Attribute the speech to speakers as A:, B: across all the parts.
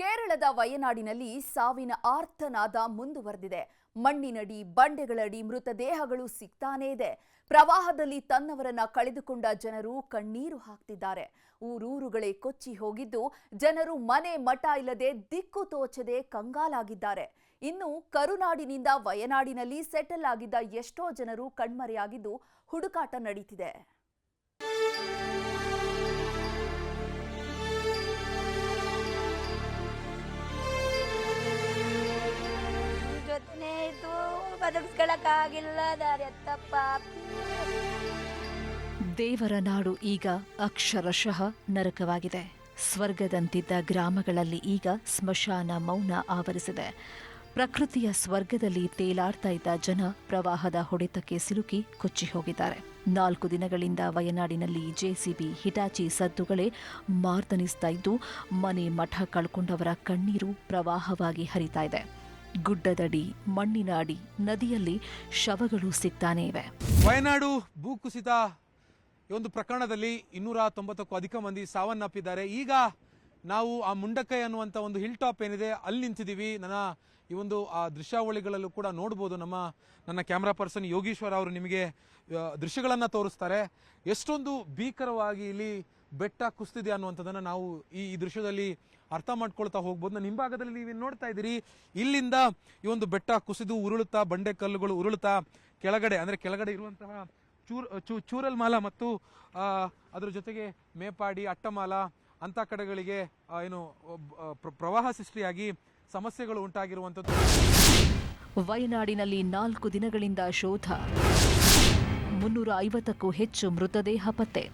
A: ಕೇರಳದ ವಯನಾಡಿನಲ್ಲಿ ಸಾವಿನ ಆರ್ತನಾದ ಮುಂದುವರೆದಿದೆ. ಮಣ್ಣಿನಡಿ, ಬಂಡೆಗಳಡಿ ಮೃತದೇಹಗಳು ಸಿಗ್ತಾನೇ ಇದೆ. ಪ್ರವಾಹದಲ್ಲಿ ತನ್ನವರನ್ನ ಕಳೆದುಕೊಂಡ ಜನರು ಕಣ್ಣೀರು ಹಾಕ್ತಿದ್ದಾರೆ. ಊರೂರುಗಳೇ ಕೊಚ್ಚಿ ಹೋಗಿದ್ದು ಜನರು ಮನೆ ಮಠ ಇಲ್ಲದೆ ದಿಕ್ಕು ತೋಚದೆ ಕಂಗಾಲಾಗಿದ್ದಾರೆ. ಇನ್ನು ಕರುನಾಡಿನಿಂದ ವಯನಾಡಿನಲ್ಲಿ ಸೆಟಲ್ ಆಗಿದ್ದ ಎಷ್ಟೋ ಜನರು ಕಣ್ಮರೆಯಾಗಿದ್ದು ಹುಡುಕಾಟ ನಡೀತಿದೆ.
B: ದೇವರ ನಾಡು ಈಗ ಅಕ್ಷರಶಃ ನರಕವಾಗಿದೆ. ಸ್ವರ್ಗದಂತಿದ್ದ ಗ್ರಾಮಗಳಲ್ಲಿ ಈಗ ಸ್ಮಶಾನ ಮೌನ ಆವರಿಸಿದೆ. ಪ್ರಕೃತಿಯ ಸ್ವರ್ಗದಲ್ಲಿ ತೇಲಾಡ್ತಾ ಇದ್ದ ಜನ ಪ್ರವಾಹದ ಹೊಡೆತಕ್ಕೆ ಸಿಲುಕಿ ಕೊಚ್ಚಿ ಹೋಗಿದ್ದಾರೆ. ನಾಲ್ಕು ದಿನಗಳಿಂದ ವಯನಾಡಿನಲ್ಲಿ ಜೆಸಿಬಿ ಹಿಟಾಚಿ ಸದ್ದುಗಳೇ ಮಾರ್ದನಿಸ್ತಾ ಇದ್ದು, ಮನೆ ಮಠ ಕಳ್ಕೊಂಡವರ ಕಣ್ಣೀರು ಪ್ರವಾಹವಾಗಿ ಹರಿತಾ ಇದೆ. ಗುಡ್ಡದಡಿ ಮಣ್ಣಿನ ಅಡಿ, ನದಿಯಲ್ಲಿ ಶವಗಳು ಸಿಗ್ತಾನೆ ಇವೆ.
C: ವಯನಾಡು ಭೂಕುಸಿತ ಈ ಒಂದು ಪ್ರಕರಣದಲ್ಲಿ ಇನ್ನೂರ ತೊಂಬತ್ತಕ್ಕೂ ಅಧಿಕ ಮಂದಿ ಸಾವನ್ನಪ್ಪಿದ್ದಾರೆ. ಈಗ ನಾವು ಆ ಮುಂಡಕೈ ಅನ್ನುವಂಥ ಒಂದು ಹಿಲ್ ಟಾಪ್ ಏನಿದೆ, ಅಲ್ಲಿ ನಿಂತಿದ್ದೀವಿ. ನನ್ನ ಈ ಒಂದು, ಆ ದೃಶ್ಯಾವಳಿಗಳಲ್ಲೂ ಕೂಡ ನೋಡ್ಬೋದು. ನಮ್ಮ, ನನ್ನ ಕ್ಯಾಮ್ರಾ ಪರ್ಸನ್ ಯೋಗೀಶ್ವರ ಅವರು ನಿಮಗೆ ದೃಶ್ಯಗಳನ್ನು ತೋರಿಸ್ತಾರೆ. ಎಷ್ಟೊಂದು ಭೀಕರವಾಗಿ ಇಲ್ಲಿ ಬೆಟ್ಟ ಕುಸ್ತಿದೆ ಅನ್ನುವಂಥದ್ದನ್ನು ನಾವು ಈ ದೃಶ್ಯದಲ್ಲಿ ಅರ್ಥ ಮಾಡ್ಕೊಳ್ತಾ ಹೋಗ್ಬೋದು. ನಾನು ಹಿಂಭಾಗದಲ್ಲಿ ನೀವು ನೋಡ್ತಾ ಇದ್ದೀರಿ. ಇಲ್ಲಿಂದ ಈ ಒಂದು ಬೆಟ್ಟ ಕುಸಿದು ಉರುಳುತ್ತಾ, ಬಂಡೆ ಕಲ್ಲುಗಳು ಉರುಳುತ್ತಾ ಕೆಳಗಡೆ, ಅಂದರೆ ಕೆಳಗಡೆ ಇರುವಂತಹ ಚೂರ್, ಚೂ, ಚೂರಲ್ಮಾಲ ಮತ್ತು ಅದರ ಜೊತೆಗೆ ಮೇಪಾಡಿ, ಅಟ್ಟಮಾಲ, ಅಂಥ ಕಡೆಗಳಿಗೆ ಏನು ಪ್ರವಾಹ ಸೃಷ್ಟಿಯಾಗಿ ಸಮಸ್ಯೆಗಳು ಉಂಟಾಗಿರುವಂಥದ್ದು.
B: ವಯನಾಡಿನಲ್ಲಿ ನಾಲ್ಕು ದಿನಗಳಿಂದ ಶೋಧ. ಮುನ್ನೂರ ಐವತ್ತಕ್ಕೂ ಹೆಚ್ಚು ಮೃತದೇಹ ಪತ್ತೆ.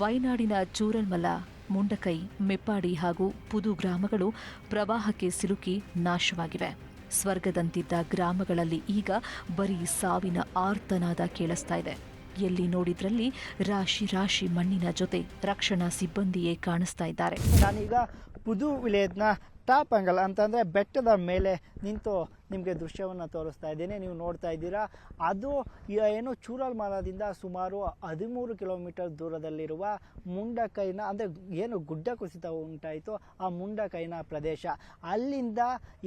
B: ವಯನಾಡಿನ ಚೂರಲ್ಮಲ ಮುಂಡಕೈ, ಮೆಪ್ಪಾಡಿ ಹಾಗೂ ಪುದು ಗ್ರಾಮಗಳು ಪ್ರವಾಹಕ್ಕೆ ಸಿಲುಕಿ ನಾಶವಾಗಿವೆ. ಸ್ವರ್ಗದಂತಿದ್ದ ಗ್ರಾಮಗಳಲ್ಲಿ ಈಗ ಬರೀ ಸಾವಿನ ಆರ್ತನಾದ ಕೇಳಿಸ್ತಾ ಇದೆ. ಎಲ್ಲಿ ನೋಡಿದ್ರಲ್ಲಿ ರಾಶಿ ರಾಶಿ ಮಣ್ಣಿನ ಜೊತೆ ರಕ್ಷಣಾ ಸಿಬ್ಬಂದಿಯೇ ಕಾಣಿಸ್ತಾ ಇದ್ದಾರೆ.
D: ನಾನೀಗ ಪುದು ವಿಲೇಜ್ನ ಟಾಪ್ ಆ್ಯಂಗಲ್ ಅಂತಂದರೆ ಬೆಟ್ಟದ ಮೇಲೆ ನಿಂತು ನಿಮಗೆ ದೃಶ್ಯವನ್ನು ತೋರಿಸ್ತಾ ಇದ್ದೀನಿ. ನೀವು ನೋಡ್ತಾ ಇದ್ದೀರಾ. ಅದು ಏನು ಚೂರಲ್ ಚೂರಲ್ಮಲದಿಂದ ಸುಮಾರು ಹದಿಮೂರು ಕಿಲೋಮೀಟರ್ ದೂರದಲ್ಲಿರುವ ಮುಂಡಕೈನ ಅಂದರೆ ಏನು ಗುಡ್ಡ ಕುಸಿತ ಉಂಟಾಯಿತು ಆ ಮುಂಡಕೈನ ಪ್ರದೇಶ. ಅಲ್ಲಿಂದ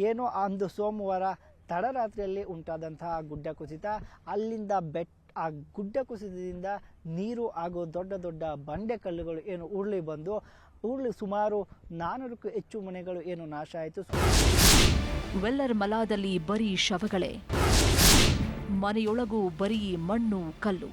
D: ಏನು ಅಂದು ಸೋಮವಾರ ತಡರಾತ್ರಿಯಲ್ಲಿ ಉಂಟಾದಂತಹ ಗುಡ್ಡ ಕುಸಿತ. ಅಲ್ಲಿಂದ ಬೆಟ್ಟ ಆ ಗುಡ್ಡ ಕುಸಿತದಿಂದ ನೀರು ಹಾಗೂ ದೊಡ್ಡ ದೊಡ್ಡ ಬಂಡೆ ಕಲ್ಲುಗಳು ಏನು ಉರುಳಿ ಬಂದು ಉರುಳಿ ಸುಮಾರು ನಾನ್ನೂರಕ್ಕೂ ಹೆಚ್ಚು ಮನೆಗಳು ಏನು ನಾಶ ಆಯಿತು.
B: ವೆಲ್ಲರ್ ಮಲಾದಲ್ಲಿ ಬರೀ ಶವಗಳೇ. ಮನೆಯೊಳಗೂ ಬರೀ ಮಣ್ಣು, ಕಲ್ಲು.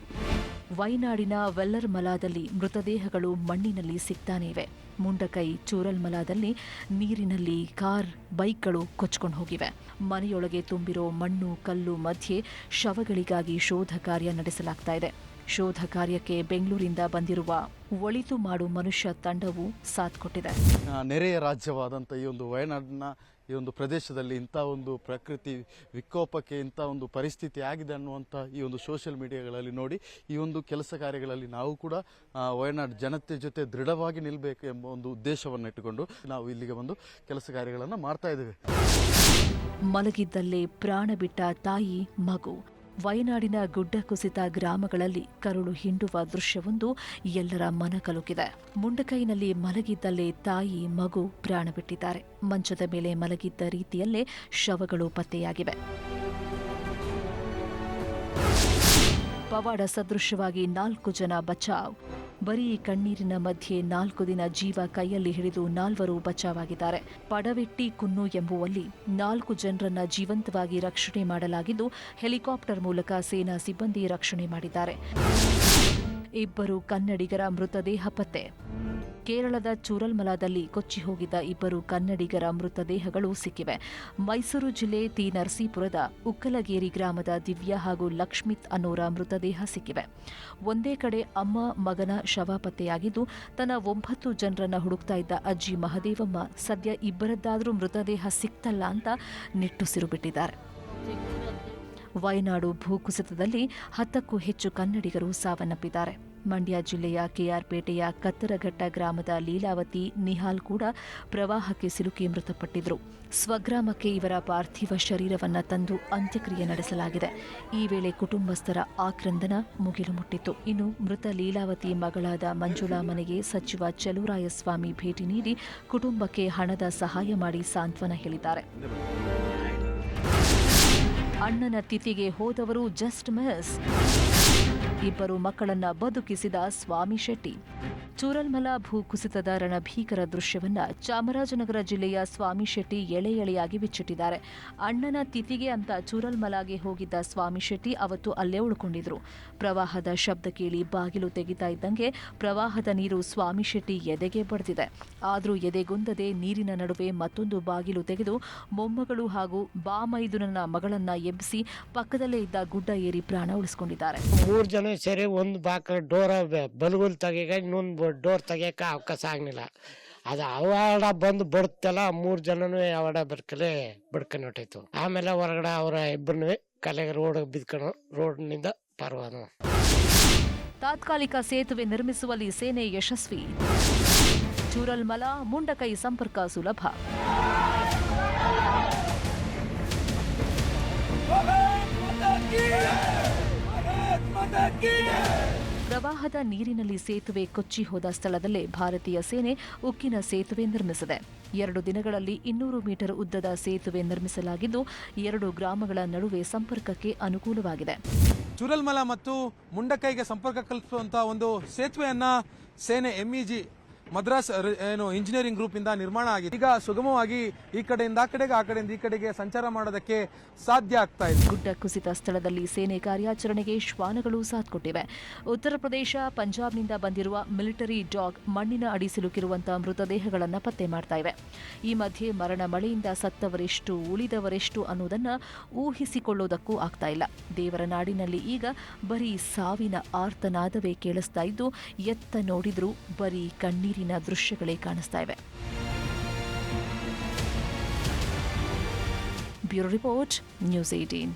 B: ವಯನಾಡಿನ ವೆಲ್ಲರ್ಮಲಾದಲ್ಲಿ ಮೃತದೇಹಗಳು ಮಣ್ಣಿನಲ್ಲಿ ಸಿಗ್ತಾನೇ ಇವೆ ಮುಂಡಕೈ ಚೂರಲ್ಮಲಾದಲ್ಲಿ ನೀರಿನಲ್ಲಿ ಕಾರ್, ಬೈಕ್ಗಳು ಕೊಚ್ಕೊಂಡು ಹೋಗಿವೆ. ಮನೆಯೊಳಗೆ ತುಂಬಿರೋ ಮಣ್ಣು, ಕಲ್ಲು ಮಧ್ಯೆ ಶವಗಳಿಗಾಗಿ ಶೋಧ ಕಾರ್ಯ ನಡೆಸಲಾಗ್ತಾ ಇದೆ. ಶೋಧ ಕಾರ್ಯಕ್ಕೆ ಬೆಂಗಳೂರಿಂದ ಬಂದಿರುವ ಒಳಿತು ಮಾಡು ಮನುಷ್ಯ ತಂಡವು ಸಾಥ್ ಕೊಟ್ಟಿದೆ.
E: ನೆರೆಯ ರಾಜ್ಯವಾದಂಥ ಈ ಒಂದು ವಯನಾಡಿನ ಈ ಒಂದು ಪ್ರದೇಶದಲ್ಲಿ ಇಂಥ ಒಂದು ಪ್ರಕೃತಿ ವಿಕೋಪಕ್ಕೆ ಇಂಥ ಒಂದು ಪರಿಸ್ಥಿತಿ ಆಗಿದೆ ಅನ್ನುವಂಥ ಈ ಒಂದು ಸೋಷಿಯಲ್ ಮೀಡಿಯಾಗಳಲ್ಲಿ ನೋಡಿ, ಈ ಒಂದು ಕೆಲಸ ಕಾರ್ಯಗಳಲ್ಲಿ ನಾವು ಕೂಡ ವಯನಾಡು ಜನತೆ ಜೊತೆ ದೃಢವಾಗಿ ನಿಲ್ಲಬೇಕು ಎಂಬ ಒಂದು ಉದ್ದೇಶವನ್ನು ಇಟ್ಟುಕೊಂಡು ನಾವು ಇಲ್ಲಿಗೆ ಬಂದು ಕೆಲಸ ಕಾರ್ಯಗಳನ್ನು ಮಾಡ್ತಾ ಇದ್ದೇವೆ.
B: ಮಲಗಿದ್ದಲ್ಲೇ ಪ್ರಾಣ ಬಿಟ್ಟ ತಾಯಿ, ಮಗು. ವಯನಾಡಿನ ಗುಡ್ಡ ಕುಸಿತ ಗ್ರಾಮಗಳಲ್ಲಿ ಕರುಳು ಹಿಂಡುವ ದೃಶ್ಯವೊಂದು ಎಲ್ಲರ ಮನ ಕಲುಕಿದೆ. ಮುಂಡಕೈನಲ್ಲಿ ಮಲಗಿದ್ದಲ್ಲೇ ತಾಯಿ, ಮಗು ಪ್ರಾಣ ಬಿಟ್ಟಿದ್ದಾರೆ. ಮಂಚದ ಮೇಲೆ ಮಲಗಿದ್ದ ರೀತಿಯಲ್ಲೇ ಶವಗಳು ಪತ್ತೆಯಾಗಿವೆ. ಪವಾಡ ಸದೃಶವಾಗಿ ನಾಲ್ಕು ಜನ ಬಚಾವ್. ಬರೀ ಕಣ್ಣೀರಿನ ಮಧ್ಯೆ ನಾಲ್ಕು ದಿನ ಜೀವ ಕೈಯಲ್ಲಿ ಹಿಡಿದು ನಾಲ್ವರು ಬಚಾವಾಗಿದ್ದಾರೆ. ಪಡವೆಟ್ಟಿ ಕುನ್ನು ಎಂಬುವಲ್ಲಿ ನಾಲ್ಕು ಜನರನ್ನ ಜೀವಂತವಾಗಿ ರಕ್ಷಣೆ ಮಾಡಲಾಗಿದ್ದು, ಹೆಲಿಕಾಪ್ಟರ್ ಮೂಲಕ ಸೇನಾ ಸಿಬ್ಬಂದಿ ರಕ್ಷಣೆ ಮಾಡಿದ್ದಾರೆ. ಇಬ್ಬರು ಕನ್ನಡಿಗರ ಮೃತದೇಹ ಪತ್ತೆ. ಕೇರಳದ ಚೂರಲ್ಮಲಾದಲ್ಲಿ ಕೊಚ್ಚಿ ಹೋಗಿದ್ದ ಇಬ್ಬರು ಕನ್ನಡಿಗರ ಮೃತದೇಹಗಳು ಸಿಕ್ಕಿವೆ. ಮೈಸೂರು ಜಿಲ್ಲೆ ತಿ ನರಸೀಪುರದ ಉಕ್ಕಲಗೇರಿ ಗ್ರಾಮದ ದಿವ್ಯಾ ಹಾಗೂ ಲಕ್ಷ್ಮಿತ್ ಅನ್ನೋರ ಮೃತದೇಹ ಸಿಕ್ಕಿವೆ. ಒಂದೇ ಕಡೆ ಅಮ್ಮ ಮಗನ ಶವ ಪತ್ತೆಯಾಗಿದ್ದು, ತನ್ನ ಒಂಬತ್ತು ಜನರನ್ನು ಹುಡುಕ್ತಾ ಇದ್ದ ಅಜ್ಜಿ ಮಹದೇವಮ್ಮ ಸದ್ಯ ಇಬ್ಬರದ್ದಾದರೂ ಮೃತದೇಹ ಸಿಕ್ತಲ್ಲ ಅಂತ ನಿಟ್ಟುಸಿರು ಬಿಟ್ಟಿದ್ದಾರೆ ವಯನಾಡು ಭೂಕುಸಿತದಲ್ಲಿ ಹತ್ತಕ್ಕೂ ಹೆಚ್ಚು ಕನ್ನಡಿಗರು ಸಾವನ್ನಪ್ಪಿದ್ದಾರೆ. ಮಂಡ್ಯ ಜಿಲ್ಲೆಯ ಕೆಆರ್ಪೇಟೆಯ ಕತ್ತರಘಟ್ಟ ಗ್ರಾಮದ ಲೀಲಾವತಿ ನಿಹಾಲ್ ಕೂಡ ಪ್ರವಾಹಕ್ಕೆ ಸಿಲುಕಿ ಮೃತಪಟ್ಟಿದ್ರು. ಸ್ವಗ್ರಾಮಕ್ಕೆ ಇವರ ಪಾರ್ಥಿವ ಶರೀರವನ್ನು ತಂದು ಅಂತ್ಯಕ್ರಿಯೆ ನಡೆಸಲಾಗಿದೆ. ಈ ವೇಳೆ ಕುಟುಂಬಸ್ಥರ ಆಕ್ರಂದನ ಮುಗಿಲು ಮುಟ್ಟಿತ್ತು ಇನ್ನು ಮೃತ ಲೀಲಾವತಿ ಮಗಳಾದ ಮಂಜುಳಾ ಮನೆಗೆ ಸಚಿವ ಚಲುರಾಯಸ್ವಾಮಿ ಭೇಟಿ ನೀಡಿ ಕುಟುಂಬಕ್ಕೆ ಹಣದ ಸಹಾಯ ಮಾಡಿ ಸಾಂತ್ವನ ಹೇಳಿದ್ದಾರೆ. ಅಣ್ಣನ ತಿಥಿಗೆ ಹೋದವರು ಜಸ್ಟ್ ಮಿಸ್. ಇಬ್ಬರು ಮಕ್ಕಳನ್ನ ಬದುಕಿಸಿದ ಸ್ವಾಮಿ ಶೆಟ್ಟಿ. ಚೂರಲ್ಮಲ ಭೂಕುಸಿತದ ರಣಭೀಕರ ದೃಶ್ಯವನ್ನ ಚಾಮರಾಜನಗರ ಜಿಲ್ಲೆಯ ಸ್ವಾಮಿ ಶೆಟ್ಟಿ ಎಳೆ ಎಳೆಯಾಗಿ ಬಿಚ್ಚಿಟ್ಟಿದ್ದಾರೆ. ಅಣ್ಣನ ತಿಥಿಗೆ ಅಂತ ಚೂರಲ್ಮಲಾಗೆ ಹೋಗಿದ್ದ ಸ್ವಾಮಿ ಶೆಟ್ಟಿ ಅವತ್ತು ಅಲ್ಲೇ ಉಳ್ಕೊಂಡಿದ್ರು. ಪ್ರವಾಹದ ಶಬ್ದ ಕೇಳಿ ಬಾಗಿಲು ತೆಗಿತಾ ಇದ್ದಂಗೆ ಪ್ರವಾಹದ ನೀರು ಸ್ವಾಮಿ ಶೆಟ್ಟಿ ಎದೆಗೆ ಬಡ್ದಿದೆ. ಆದರೂ ಎದೆಗುಂದದೆ ನೀರಿನ ನಡುವೆ ಮತ್ತೊಂದು ಬಾಗಿಲು ತೆಗೆದು ಮೊಮ್ಮಗಳು ಹಾಗೂ ಬಾಮೈದುನನ ಮಗಳನ್ನ ಎಬ್ಬಿಸಿ ಪಕ್ಕದಲ್ಲೇ ಇದ್ದ ಗುಡ್ಡ ಏರಿ ಪ್ರಾಣ ಉಳಿಸಿಕೊಂಡಿದ್ದಾರೆ.
F: ಮೂರು ಜನ ಸೇರಿ ಒಂದು ಬಾಕ ಡೋರ ಬಲಗುಲ್ ತೆಗಿಯಕ ಇನ್ನೊಂದು ಡೋರ್ ತೆಗಿಯಕ ಅವಕಾಶ ಆಗಲಿಲ್ಲ. ಅದು ಅವಡ ಬಂದು ಬಡ್ತಲ್ಲ ಮೂರು ಜನನು ಅವಡ ಬರ್ಕಲೆ ಬಡ್ಕೊಂಡು ಹೊಟ್ಟೈತು ಆಮೇಲೆ ಹೊರಗಡೆ ಅವರ ಇಬ್ಬರನ್ನು ಕಲೆಗೆ ರೋಡ್ ಬಿದ್ಕೊಂಡು ರೋಡ್ನಿಂದ ಪರ್ವನು.
B: ತಾತ್ಕಾಲಿಕ ಸೇತುವೆ ನಿರ್ಮಿಸುವಲ್ಲಿ ಸೇನೆ ಯಶಸ್ವಿ. ಚೂರಲ್ಮಲ ಮುಂಡಕೈ ಸಂಪರ್ಕ ಸುಲಭ. ಪ್ರವಾಹದ ನೀರಿನಲ್ಲಿ ಸೇತುವೆ ಕೊಚ್ಚಿ ಹೋದ ಸ್ಥಳದಲ್ಲೇ ಭಾರತೀಯ ಸೇನೆ ಉಕ್ಕಿನ ಸೇತುವೆ ನಿರ್ಮಿಸಿದೆ. ಎರಡು ದಿನಗಳಲ್ಲಿ ಇನ್ನೂರು ಮೀಟರ್ ಉದ್ದದ ಸೇತುವೆ ನಿರ್ಮಿಸಲಾಗಿದ್ದು, ಎರಡು ಗ್ರಾಮಗಳ ನಡುವೆ ಸಂಪರ್ಕಕ್ಕೆ ಅನುಕೂಲವಾಗಿದೆ.
C: ಚುರಲ್ಮಲ ಮತ್ತು ಮುಂಡಕೈಗೆ ಸಂಪರ್ಕ ಕಲ್ಪಿಸುವಂತಹ ಒಂದು ಸೇತುವೆಯನ್ನ ಸೇನೆ ಎಂಇಜಿ ಮದ್ರಾಸ್ ಏನು ಇಂಜಿನಿಯರಿಂಗ್ ಗ್ರೂಪ್ ಇಂದ ನಿರ್ಮಾಣ ಆಗಿದೆ ಈಗ ಸುಗಮವಾಗಿ ಈ ಕಡೆಯಿಂದ, ಆ ಕಡೆಗೆ, ಆ ಕಡೆಯಿಂದ ಈ ಕಡೆಗೆ ಸಂಚಾರ ಮಾಡೋದಕ್ಕೆ ಸಾಧ್ಯ ಆಗ್ತಾ ಇದೆ.
B: ಗುಡ್ಡ ಕುಸಿತ ಸ್ಥಳದಲ್ಲಿ ಸೇನೆ ಕಾರ್ಯಾಚರಣೆಗೆ ಶ್ವಾನಗಳು ಸಾಥ್ ಕೊಟ್ಟಿವೆ ಉತ್ತರ ಪ್ರದೇಶ, ಪಂಜಾಬ್ನಿಂದ ಬಂದಿರುವ ಮಿಲಿಟರಿ ಡಾಗ್ ಮಣ್ಣಿನ ಅಡಿ ಸಿಲುಕಿರುವಂತಹ ಮೃತದೇಹಗಳನ್ನು ಪತ್ತೆ ಮಾಡ್ತಾ ಇವೆ. ಈ ಮಧ್ಯೆ ಮರಣ ಮಳೆಯಿಂದ ಸತ್ತವರೆಷ್ಟು, ಉಳಿದವರೆಷ್ಟು ಅನ್ನೋದನ್ನ ಊಹಿಸಿಕೊಳ್ಳೋದಕ್ಕೂ ಆಗ್ತಾ ಇಲ್ಲ. ದೇವರ ನಾಡಿನಲ್ಲಿ ಈಗ ಬರೀ ಸಾವಿನ ಆರ್ತನಾದವೇ ಕೇಳಿಸ್ತಾ ಇದ್ದು, ಎತ್ತ ನೋಡಿದ್ರೂ ಬರೀ ಕಣ್ಣೀರಿನ ದೃಶ್ಯಗಳೇ ಕಾಣಿಸ್ತಾ ಇವೆ. Bureau report news eighteen